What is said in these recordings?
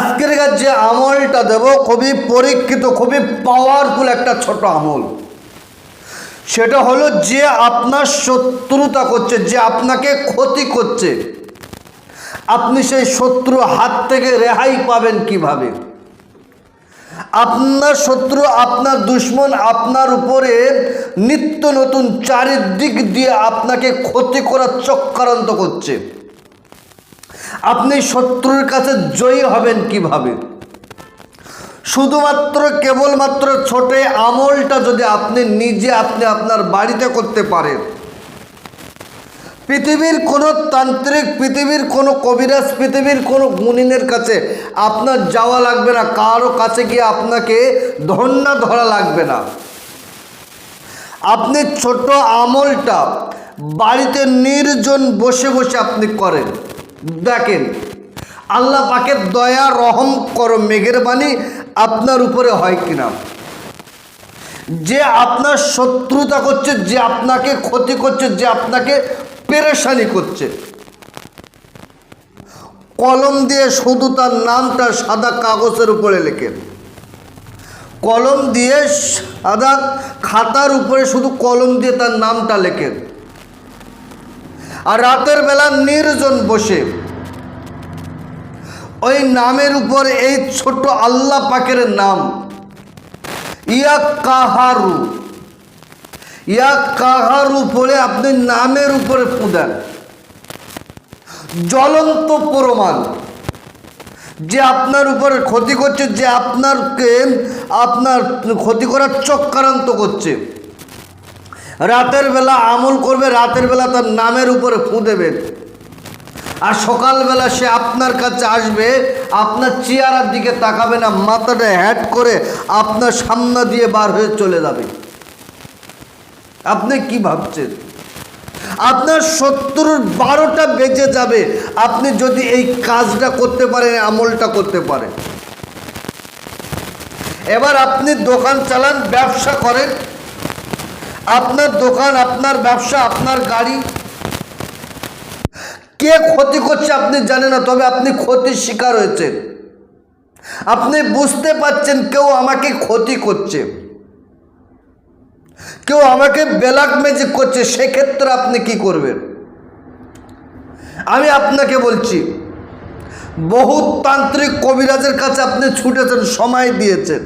আজকের কাছে যে আমলটা দেব খুবই পরীক্ষিত, খুবই পাওয়ারফুল একটা ছোট আমল। সেটা হলো যে আপনার শত্রুতা করছে, যে আপনাকে ক্ষতি করছে, আপনি সেই শত্রু হাত থেকে রেহাই পাবেন কীভাবে? আপনার শত্রু, আপনার দুশ্মন আপনার উপরে নিত্য নতুন চারিদিক দিয়ে আপনাকে ক্ষতি করার চক্রান্ত করছে। আপনি শত্রুর কাছে জয়ী হবেন কীভাবে? শুধুমাত্র, কেবলমাত্র ছোট আমলটা যদি আপনি নিজে আপনি আপনার বাড়িতে করতে পারেন। পৃথিবীর কোনো তান্ত্রিক, পৃথিবীর কোনো কবিরাজ, পৃথিবীর কোনো গুণিনের কাছে আপনার যাওয়া লাগবে না। কারও কাছে গিয়ে আপনাকে ধন্যা ধরা লাগবে না। আপনি ছোট আমলটা বাড়িতে নির্জন বসে বসে আপনি করেন। দেখেন, আল্লাহ পাকের দয়া, রহম করো মেঘের বাণী আপনার উপরে হয় কিনা। যে আপনার শত্রুতা করছে, যে আপনাকে ক্ষতি করছে, যে আপনাকে পেরেশানি করছে। কলম দিয়ে শুধু তার নামটা সাদা কাগজের উপরে লেখেন কলম দিয়ে সাদা খাতার উপরে শুধু কলম দিয়ে তার নামটা লেখেন আর রাতের বেলা নির্জন বসে। ওই নামের উপর এই ছোট আল্লাহ পাকের নাম। ইয়া কাহারু। ইয়া কাহারু পড়ে আপনি নামের উপরে ফুঁদেন জ্বলন্ত প্রমাণ। যে আপনার উপরে ক্ষতি করছে, যে আপনারকে আপনার ক্ষতি করার চক্রান্ত করছে। রাতের বেলা আমল করবে, রাতের বেলা তার নামের উপরে ফু দেবেন আর সকালবেলা সে আপনার কাছে আসবে, আপনার চেয়ারের দিকে তাকাবে না, মাথাটা হ্যাট করে আপনার সামনে দিয়ে বার হয়ে চলে যাবে। আপনি কি ভাবছেন? আপনার সত্তর বারোটা বেজে যাবে, আপনি যদি এই কাজটা করতে পারেন আমলটা করতে পারেন। এবার আপনি দোকান চালান, ব্যবসা করেন আপনার দোকান, আপনার ব্যবসা, আপনার গাড়ি। কে ক্ষতি করছে আপনি জানেন না, তবে আপনি ক্ষতির শিকার হয়েছেন। আপনি বুঝতে পারছেন কেউ আমাকে ক্ষতি করছে। কেউ আমাকে বেলাক ম্যাজিক করছে, সেক্ষেত্রে আপনি কি করবেন? আমি আপনাকে বলছি বহু তান্ত্রিক কবিরাজের কাছে আপনি ছুটেছেন, সময় দিয়েছেন।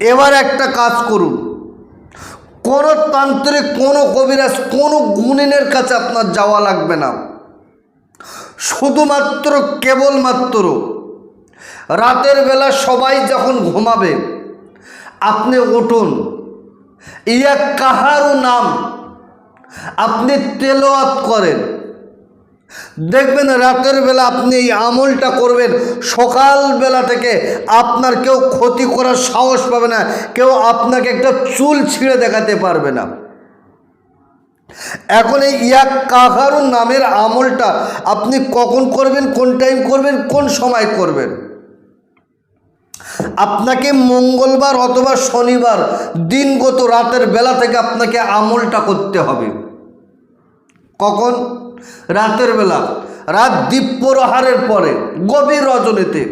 এবার একটা কাজ করুন। কোনো তান্ত্রিক কোনো কবিরাজ, কোনো গুণিনের কাছে আপনার যাওয়া লাগবে না। শুধুমাত্র, কেবলমাত্র রাতের বেলা সবাই যখন ঘুমাবে, আপনি উঠুন। ইয়া কাহারও নাম, আপনি তেলোয়াত করেন। দেখবেন রাতের বেলা আপনি এই আমলটা করবেন, সকালবেলা থেকে আপনার কেউ ক্ষতি করার সাহস পাবে না, কেউ আপনাকে একটা চুল ছিঁড়ে দেখাতে পারবে না। এখন এই ইয়াক কাহারু নামের আমলটা আপনি কখন করবেন, কোন টাইম করবেন, কোন সময় করবেন? আপনাকে মঙ্গলবার অথবা শনিবার দিনগত রাতের বেলা থেকে আপনাকে আমলটা করতে হবে। কখন? রাতের বেলা, রাত দ্বীপ্রহারের পরে, গভীর রজনীতে।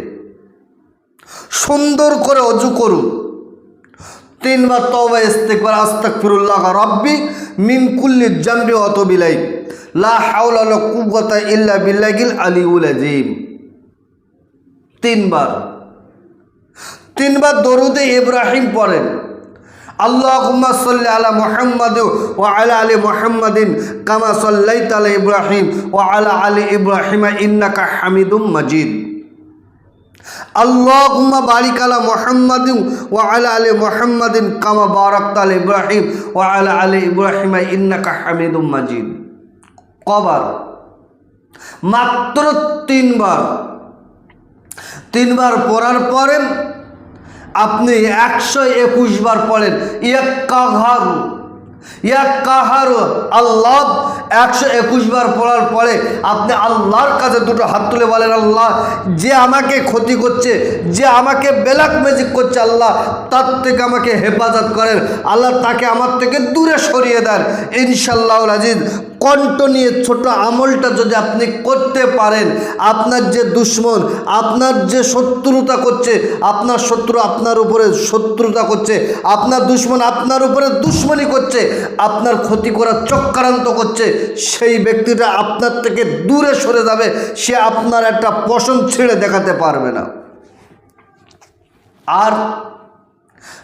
সুন্দর করে অজু করুন। তিনবার তবা ইস্তেকবার আস্তাক ফিরুল্লাহ রব্বি মিনকুল্লি জাম্বি অত বিলাই লা ইল্লা বিল্লাহিল আলিউল আজিম তিনবার। তিনবার দরুদে ইব্রাহিম পড়েন। আল্লাহুম্মা সাল্লি আলা মুহাম্মাদ ওয়া আলা আলি মুহাম্মাদিন কামা সাল্লাইতা আলা ইব্রাহিম ওয়া আলা আলি ইব্রাহিম ইন্নাকা হামিদুম মাজিদ। আল্লাহুম্মা বারিক আলা মুহাম্মাদিন ওয়া আলা আলি মুহাম্মাদিন কামা বারাকতা আলা ইব্রাহিম ওয়া আলা আলি ইব্রাহিম ইন্নাকা হামিদুম মাজিদ। কবার? মাত্র তিনবার। তিনবার পড়ার পরে আপনি একশো একুশ বার পড়েন এক কাহারু এক কাহারু আল্লাহ একশো একুশ বার পড়ার পরে আপনি আল্লাহর কাছে দুটো হাত তুলে বলেন, আল্লাহ, যে আমাকে ক্ষতি করছে, যে আমাকে বেলাক ম্যাজিক করছে, আল্লাহ, তার থেকে আমাকে হেফাজত করেন, আল্লাহ তাকে আমার থেকে দূরে সরিয়ে দেন। ইনশাল্লাহ আজিজ কণ্ঠ নিয়ে ছোট আমলটা যদি আপনি করতে পারেন, আপনার যে দুশ্মন, আপনার যে শত্রুতা করছে, আপনার শত্রু আপনার উপরে শত্রুতা করছে, আপনার দুশ্মন আপনার উপরে দুশ্মনী করছে, আপনার ক্ষতি করার চক্রান্ত করছে, সেই ব্যক্তিটা আপনার থেকে দূরে সরে যাবে, সে আপনার একটা পশম ছেড়ে দেখাতে পারবে না। আর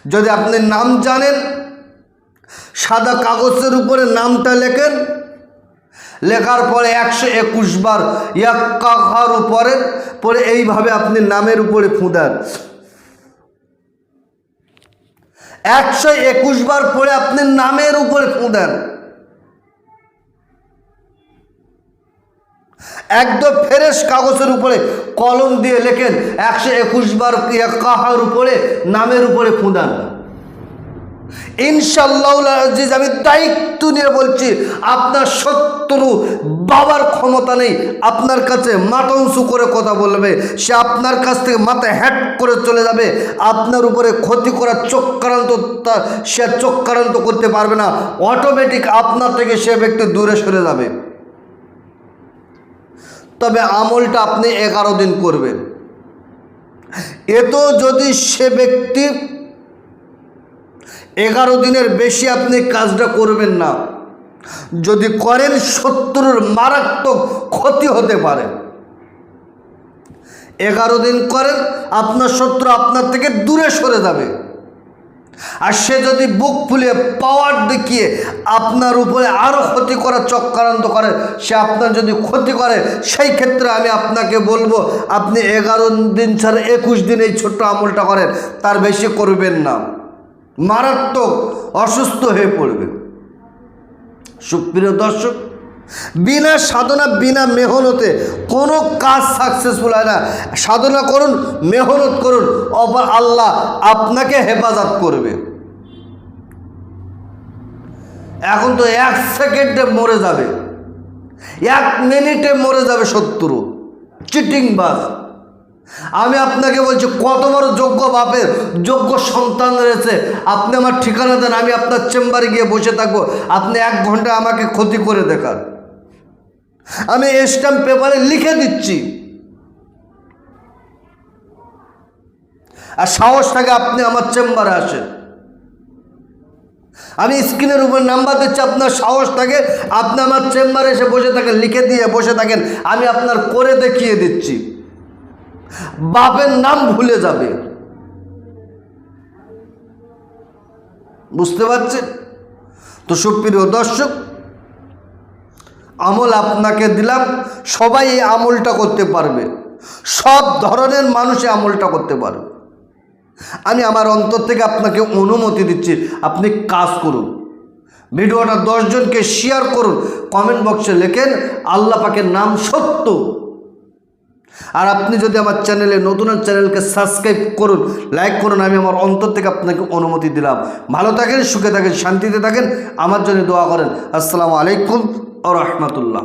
যদি আপনি নাম জানেন, সাদা কাগজের উপরে নামটা লেখেন লেখার পরে একশো একুশ বার ইয়াক্কাহার উপরে পরে এইভাবে আপনি নামের উপরে ফুঁদেন। একশো একুশ বার পরে আপনি নামের উপরে ফুঁদেন। একদম ফ্রেশ কাগজের উপরে কলম দিয়ে লেখেন, একশো একুশ বার কাহার উপরে নামের উপরে ফুঁদান। ইনশাল্লাহ আজিজ আমি দায়িত্ব নিয়ে বলছি, আপনার শত্রু বাবার ক্ষমতা নেই, আপনার কাছে মাথা উঁচু করে কথা বলবে, সে আপনার কাছ থেকে মাথা হ্যাট করে চলে যাবে, আপনার উপরে ক্ষতি করার চক্রান্ত তা- সে চক্রান্ত করতে পারবে না অটোমেটিক আপনার থেকে সে ব্যক্তি দূরে সরে যাবে। তবে আমলটা আপনি এগারো দিন করবেন। এত যদি সে ব্যক্তি এগারো দিনের বেশি আপনি কাজটা করবেন না। যদি করেন শত্রুর মারাত্মক ক্ষতি হতে পারে। এগারো দিন করেন, আপনার শত্রু আপনার থেকে দূরে সরে যাবে। আর সে যদি বুক ফুলিয়ে পাওয়ার দেখিয়ে আপনার উপরে আরও ক্ষতি করার চক্রান্ত করে, সে আপনার যদি ক্ষতি করে, সেই ক্ষেত্রে আমি আপনাকে বলব, আপনি এগারো দিন ছাড়া একুশ দিন এই ছোট্ট আমলটা করেন, তার বেশি করবেন না। মারাত্মক অসুস্থ হয়ে পড়বে। সুপ্রিয় দর্শক, বিনা সাধনা, বিনা মেহনতে কোনো কাজ সাকসেসফুল হয় না। সাধনা করুন, মেহনত করুন, অপর আল্লাহ আপনাকে হেফাজত করবে। এখন তো এক সেকেন্ডে মরে যাবে। এক মিনিটে মরে যাবে শত্রু। চিটিং বাস আমি আপনাকে বলছি, কত বড় যোগ্য বাপের যোগ্য সন্তান রয়েছে। আপনি আমার ঠিকানা দেন, আমি আপনার চেম্বারে গিয়ে বসে থাকব। আপনি এক ঘণ্টা আমাকে ক্ষতি করে দেখান। আমি স্ট্যাম্প পেপারে লিখে দিচ্ছি। আর সাহস থাকে আপনি আমার চেম্বারে আসেন। আমি স্ক্রিনের উপর নাম্বার দিচ্ছি, আপনার সাহস থাকে আপনি আমার চেম্বারে এসে বসে থাকেন, লিখে দিয়ে বসে থাকেন। আমি আপনার করে দেখিয়ে দিচ্ছি। বাপের নাম ভুলে যাবে। বুঝতে পারছেন? তো সুপ্রিয় দর্শক, আমল আপনাকে দিলাম, সবাই এই আমলটা করতে পারবে। সব ধরনের মানুষে আমলটা করতে পারবে। আমি আমার অন্তর থেকে আপনাকে অনুমতি দিচ্ছি, আপনি কাজ করুন। ভিডিওটা দশজনকে শেয়ার করুন কমেন্ট বক্সে লেখেন, আল্লাহ পাকের নাম সত্য। আর আপনি যদি আমার চ্যানেলে নতুন চ্যানেলকে সাবস্ক্রাইব করুন, লাইক করুন, আমি আমার অন্তর থেকে আপনাকে অনুমতি দিলাম। ভালো থাকেন, সুখে থাকেন, শান্তিতে থাকেন, আমার জন্য দোয়া করেন। আসসালামু আলাইকুম ও রহমতুল্লাহ।